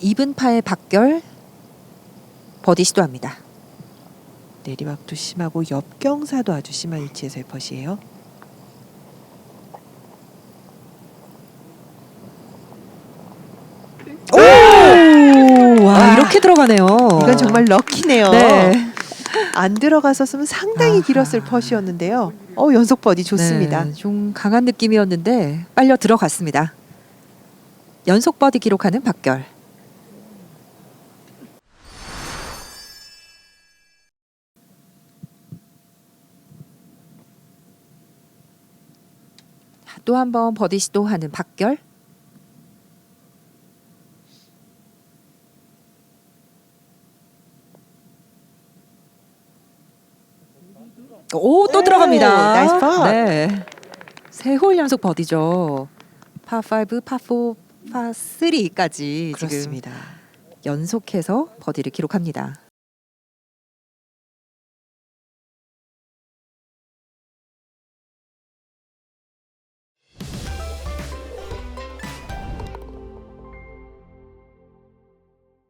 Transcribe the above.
이분파의 박결 버디 시도합니다. 내리막도 심하고 옆경사도 아주 심한 위치에서의 퍼시예요. 오, 와, 와. 이렇게 들어가네요. 이건 정말 럭키네요. 네. 안 들어갔었으면 상당히. 길었을 퍼시였는데요. 어 연속 버디 좋습니다. 네, 좀 강한 느낌이었는데 빨려 들어갔습니다. 연속 버디 기록하는 박결. 또 한 번 버디 시도하는 박결. 오, 또 오, 들어갑니다. 나이스 파. 네. 세홀 연속 버디죠. 파5, 파4, 파3까지 지금 그렇습니다. 연속해서 버디를 기록합니다.